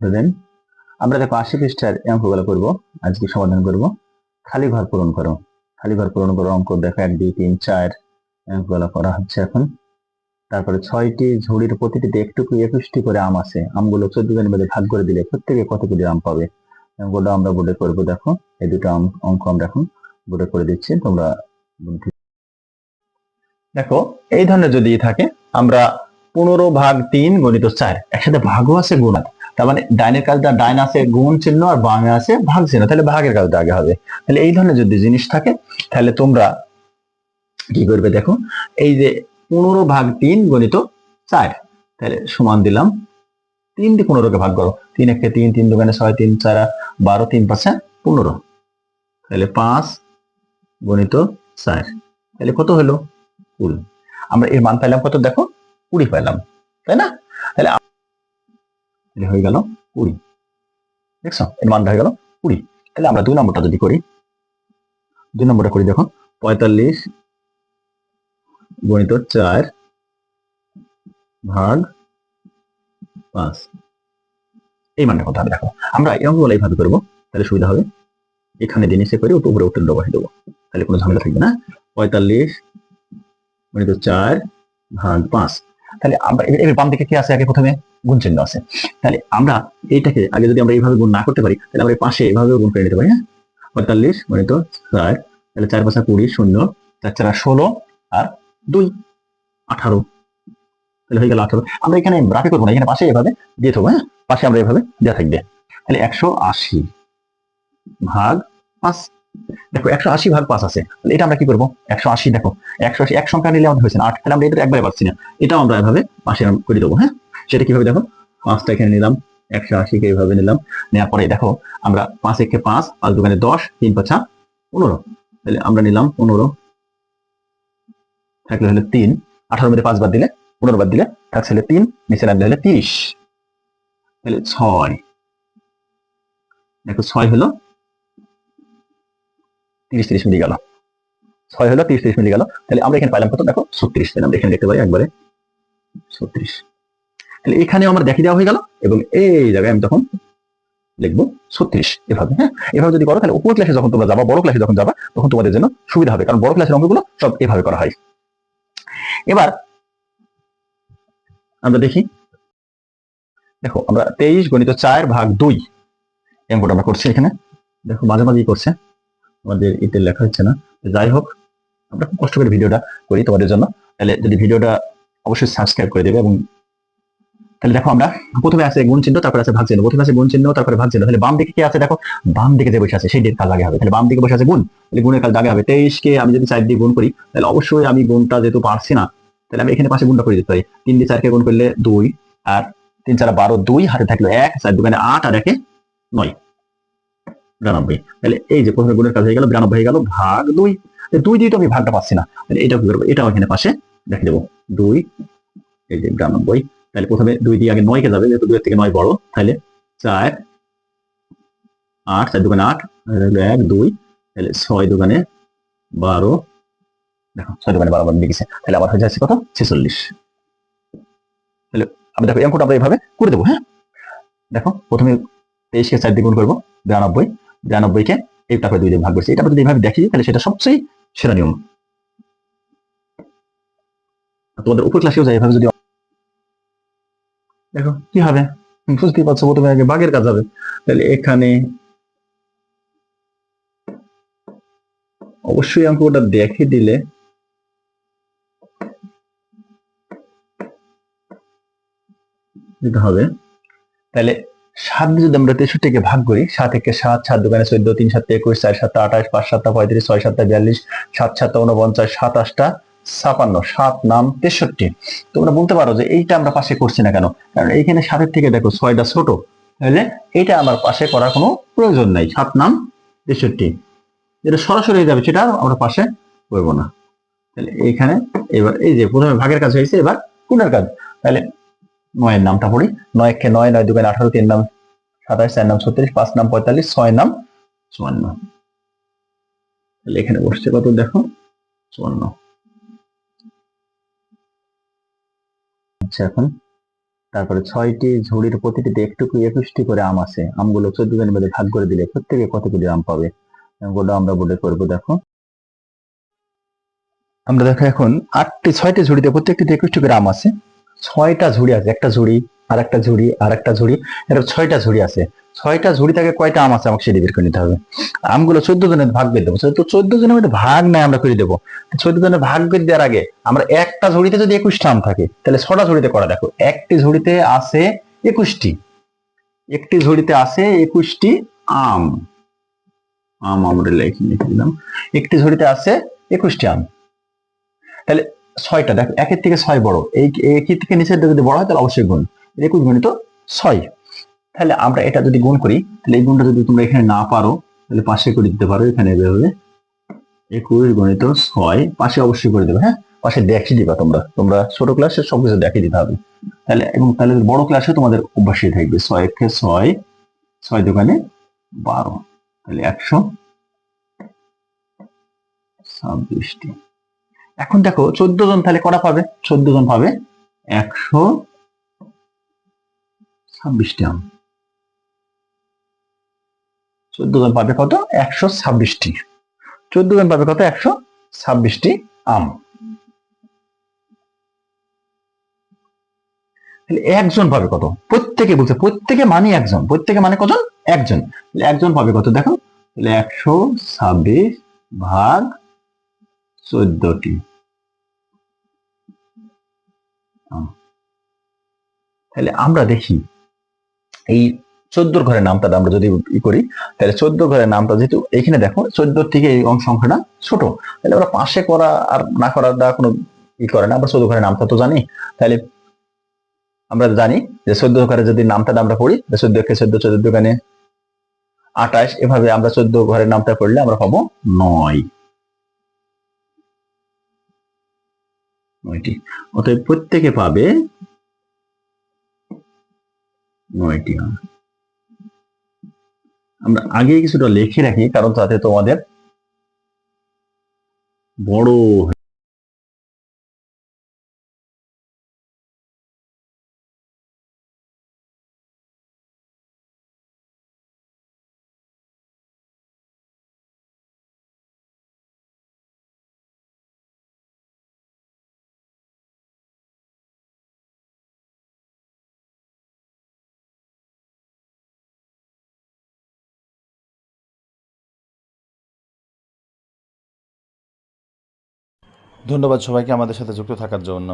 দেন। আমরা দেখো আশি পৃষ্ঠার অঙ্কগুলো করব। আজকে সমাধান করব। খালি ঘর পূরণ করো। খালি ঘর পূরণ করো অঙ্ক দেখো এক, দুই, তিন, চার অঙ্কগুলো করা হচ্ছে এখন। তারপরে ছয়টি ঝুড়ির প্রতিটিতে একটু একুশটি করে আম আছে। আমগুলো চোদ্দ দিনের মধ্যে ভাগ করে দিলে প্রত্যেকে কতগুলি আম পাবে? অঙ্কগুলো আমরা বোর্ডে করব দেখো। এই দুটো অঙ্ক আমরা এখন বোর্ডে করে দিচ্ছি। তোমরা দেখো, এই ধরনের যদি থাকে, আমরা পনেরো ভাগ তিন গণিত চার। একসাথে ভাগও আছে, গুণ আছে। তার মানে ডাইনের কাজটা ডাইন আছে গুণ চিহ্ন আর বামে আছে ভাগ চিহ্ন, তাহলে ভাগের কাজটা আগে হবে। তাহলে এই ধরনের যদি জিনিস থাকে, তাহলে তোমরা কি করবে দেখো, এই যে পনেরো ভাগ তিন গণিত চার, তাহলে সমান দিলাম তিন দিয়ে পনেরোকে ভাগ করো। তিন একে তিন তিন দোকানে ছয়, তিন চার বারো, তিন পাঁচে পনেরো। তাহলে পাঁচ গণিত চার, তাহলে কত হলো কুড়ি। আমরা এর মান পাইলাম কত দেখো? কুড়ি পাইলাম, তাই না? তাহলে তাহলে হয়ে গেল কুড়ি। দেখছ? এর মানটা হয়ে গেল কুড়ি। তাহলে আমরা দুই নম্বরটা যদি করি, দুই নম্বরটা করি দেখো, পঁয়তাল্লিশ গণিত চার ভাগ পাঁচ। এই মানটা কথা দেখো? আমরা এই অঙ্কগুলো এইভাবে করব, তাহলে সুবিধা হবে। এখানে দিন এসে করে উপরে উত্তর বসাই দেবো। তাহলে কোনো ঝামেলা থাকবে না। পঁয়তাল্লিশ গণিত চার ভাগ পাঁচ। তাহলে আমরা এবার বাম দিকে কি আছে? আগে প্রথমে গুণ চিহ্ন আছে। তাহলে আমরা এইটাকে আগে যদি আমরা এইভাবে গুণ না করতে পারি, তাহলে আমরা পাশে এইভাবে গুণ করে নিতে পারি হ্যাঁ? পঁয়তাল্লিশ গণিত চার, তাহলে চার পাঁচা কুড়ি শূন্য, চার চার ষোলো আর দুই আঠারো। তাহলে হয়ে গেল আঠারো। আমরা এখানে রাখি করব না, এখানে পাশে এভাবে দিয়ে থাকব হ্যাঁ? পাশে আমরা এভাবে দেওয়া থাকবে। তাহলে একশো আশি ভাগ পাঁচ দেখো, একশো আশি ভাগ পাঁচ আছে। এটা আমরা কি করব? একশো আশি, দেখো, একশো আশি, এক সংখ্যা নিলে আমাদের হয়েছে আট। আমরা এটা একবারে পাচ্ছি না। এটাও আমরা এভাবে পাশে করে দেবো হ্যাঁ? সেটা কীভাবে দেখো? পাঁচটা এখানে নিলাম, একশো আশিকে এইভাবে নিলাম। নেওয়ার পরে দেখো, আমরা পাঁচ একে পাঁচ পাঁচ দোকানে দশ, তিন পাঁচা পনেরো। তাহলে আমরা নিলাম পনেরো। থাকলে হলে তিন। আঠারোর মধ্যে পাঁচ বাদ দিলে, পনেরো বাদ দিলে, থাকছে হলে তিন, নিচে নামলে হলে তিরিশ। তাহলে ছয়। দেখো, ছয় হলো তিরিশ তিরিশ মিলি গেল। ছয় হলো তিরিশ তিরিশ মিলি গেল। তাহলে আমরা এখানে পাইলাম কত? দেখো ছত্রিশ আমরা এখানে দেখতে পাই একবারে। ছত্রিশ। তাহলে এখানে আমার দেখিয়ে দেওয়া হয়ে গেল এবং এই জায়গায় আমি তখন লিখব ছত্রিশ এভাবে হ্যাঁ? এভাবে যদি করো, তাহলে উপর ক্লাসে যখন তোমরা যাবা, বড় ক্লাসে যখন যাবা, তখন তোমাদের জন্য সুবিধা হবে। কারণ বড় ক্লাসের অঙ্কগুলো সব এভাবে করা হয়। এবার আমরা দেখি। দেখো, আমরা তেইশ গণিত চার ভাগ দুই অঙ্কটা আমরা করছি এখানে। দেখো মাঝে মাঝেই করছে। আমাদের এতে লেখা হচ্ছে না। যাই হোক, আমরা খুব কষ্ট করে ভিডিওটা করি তোমাদের জন্য। তাহলে যদি ভিডিওটা অবশ্যই সাবস্ক্রাইব করে দেবে এবং তাহলে দেখো আমরা প্রথমে আছে গুণ চিহ্ন, তারপরে আছে ভাগ চিহ্ন। প্রথমে আছে গুণ চিহ্ন, তারপরে ভাগ চিহ্ন। তাহলে বাম দিকে কি আছে দেখো? বাম দিকে যে বসে আছে, সেই কাজ আগে হবে। তাহলে বাম দিকে বসে আছে গুণ। তাহলে গুণের কাজ আগে হবে। তেইশকে আমি যদি চার দিয়ে গুণ করি, তাহলে অবশ্যই আমি গুণটা যেহেতু পারছি না, তাহলে আমি এখানে পাশে গুণটা করে দিতে পারি। তিন দিয়ে চারকে গুণ করলে দুই, আর তিন চার বারো দুই, হাতে থাকল এক, চার দোকানে আট, আর একে নয়। বিরানব্বই। তাহলে এই যে প্রথমে গুণের কাজ হয়ে গেল, বিরানব্বই হয়ে গেল, ভাগ দুই। দুই দিয়ে তো আমি ভাগটা পাচ্ছি না, তাহলে এটা কি করব? এটাও এখানে পাশে দেখে দেবো। দুই, এই যে বিরানব্বই। তাহলে প্রথমে দুই দিয়ে আগে নয় কে যাবে, যেহেতু দুই থেকে নয় বড়, তাহলে চার, আট, চার দোকানে আট এক, দুই। তাহলে ছয় দোকানে বারো, দেখো, ছয় দোকানে বারো, বার লিখেছে তাহলে আবার হয়ে যাচ্ছে কত? ছেচল্লিশ। তাহলে আমি দেখো অঙ্কটা আমরা এইভাবে করে দেবো হ্যাঁ? দেখো, প্রথমে তেইশকে চার দিয়ে গুণ করব, বিরানব্বই। বিরানব্বইকে এই তারপরে দুই দিয়ে ভাগ করছি এটা যদি এইভাবে দেখি, তাহলে সেটা সবচেয়ে সেরা নিয়ম। তোমাদের উপর ক্লাসেও যায়, এভাবে যদি দেখো, কি হবে? বুঝতেই পারছ, প্রথমে আগে বাঘের কাজ হবে। তাহলে এখানে অবশ্যই অঙ্কটা দেখে দিলে হবে। তাহলে সাত যদি আমরা তেষট্টিকে ভাগ করি, সাত একে সাত সাত দোকানে চোদ্দ, তিন সাত একুশ, চার সাতটা আঠাশ, পাঁচ সাতটা পঁয়ত্রিশ, ছয় সাতটা বিয়াল্লিশ, সাত সাতটা উনপঞ্চাশ সাত আটটা, ছাপান্ন, সাত নাম তেষট্টি। তোমরা বলতে পারো যে এইটা আমরা পাশে করছি না কেন? কারণ এইখানে সাতের থেকে দেখো ছয়টা ছোট, তাহলে এটা আমার পাশে করার কোনো প্রয়োজন নাই, সাত নাম তেষট্টি। যেটা সরাসরি হয়ে যাবে সেটা আমরা পাশে করব না। তাহলে এইখানে এবার এই যে প্রথমে ভাগের কাজ হয়েছে, এবার গুণের কাজ। তাহলে নয়ের নামটা পড়ি। নয় কে নয় নয় দুগুণ আঠারো, তিন নাম সাতাশ, চার নাম ছত্রিশ, পাঁচ নাম পঁয়তাল্লিশ, ছয় নাম চুয়ান্ন। তাহলে এখানে বসছে কত দেখো? চুয়ান্ন। আচ্ছা এখন তারপরে ছয়টি ঝুড়ির প্রতিটিতে একটুকু একুশটি করে আম আছে। আমগুলো চোদ্দ জনের মধ্যে ভাগ করে দিলে প্রত্যেকে কতগুলি আম পাবে? অঙ্কটা আমরা বলে করব, দেখো। আমরা দেখো এখন আটটি, ছয়টি ঝুড়িতে প্রত্যেকটিতে একুশটি করে আম আছে। ছয়টা ঝুড়ি আছে, একটা ঝুড়ি আর একটা ঝুড়ি আর একটা ঝুড়ি, এরকম ছয়টা ঝুড়ি আছে। ছয়টা ঝুড়ি থাকে কয়টা আম আছে আমাকে সেটি বের করে নিতে হবে। আমগুলো চোদ্দ জনের ভাগ করে দেবো। তো চোদ্দ জনের মধ্যে ভাগ নাই আমরা করে দেবো। চোদ্দ জনের ভাগ করে দেওয়ার আগে আমরা একটা ঝুড়িতে যদি একুশটা আম থাকে, তাহলে ছটা ঝুড়িতে করা, দেখো, একটি ঝুড়িতে আছে একুশটি। একটি ঝুড়িতে আছে একুশটি আম। আম আমরা লিখে দিলাম একটি ঝুড়িতে আছে একুশটি আম। তাহলে ছয়টা, দেখো, একের থেকে ছয় বড়। এই একই থেকে নিচের যদি বড় হয়, তাহলে অবশ্যই গুণ। একুশ গুণিত ছয়। তাহলে আমরা এটা যদি গুণ করি, তাহলে এই গুণটা যদি তোমরা এখানে না পারো, তাহলে পাশে করে দিতে পারো, এখানে এভাবে। একুশ গণিত ছয়, পাশে অবশ্যই করে দেবে হ্যাঁ? পাশে দেখিয়ে দিবা তোমরা। তোমরা ছোট ক্লাসে সবকিছু দেখিয়ে দিতে হবে। তাহলে, এবং তাহলে বড় ক্লাসে তোমাদের অভ্যাসই থাকবে। ছয় একে ছয় ছয় দোকানে বারো। তাহলে একশো ছাব্বিশটি। এখন দেখো চোদ্দ জন তাহলে কটা পাবে? চোদ্দ জন পাবে একশো ছাব্বিশটি আম। চোদ্দ জন পাবে কত? একশো ছাব্বিশটি। চোদ্দ জন পাবে কত? একশো ছাব্বিশটি আম। একজন পাবে কত? প্রত্যেকে বলছে, প্রত্যেকে মানে একজন। প্রত্যেকে মানে কজন? একজন। একজন পাবে কত? দেখো, তাহলে একশো ছাব্বিশ ভাগ চোদ্দটি। তাহলে আমরা দেখি, এই চোদ্দোর ঘরের নামটা আমরা যদি ই করি, তাহলে চোদ্দ ঘরের নামটা যেহেতু এখানে দেখো চোদ্দ থেকে এই অংশ সংখ্যাটা ছোট। তাহলে আমরা পাশে করা আর না দ্বারা কোনো ই করে না, আমরা চোদ্দ ঘরের নামটা তো জানি। তাহলে আমরা জানি যে চোদ্দ ঘরে যদি নামটা আমরা পড়ি চোদ্দ চোদ্দ চোদ্দ দোকানে আঠাশ, এভাবে আমরা চোদ্দ ঘরের নামটা পড়লে আমরা পাবো নয়। নয়টি। অতএব প্রত্যেকে পাবে নয়টি আমরা আগে কিছুটা লিখে রাখি কারণ তাতে তোমাদের বড় ধন্যবাদ সবাইকে আমাদের সাথে যুক্ত থাকার জন্য।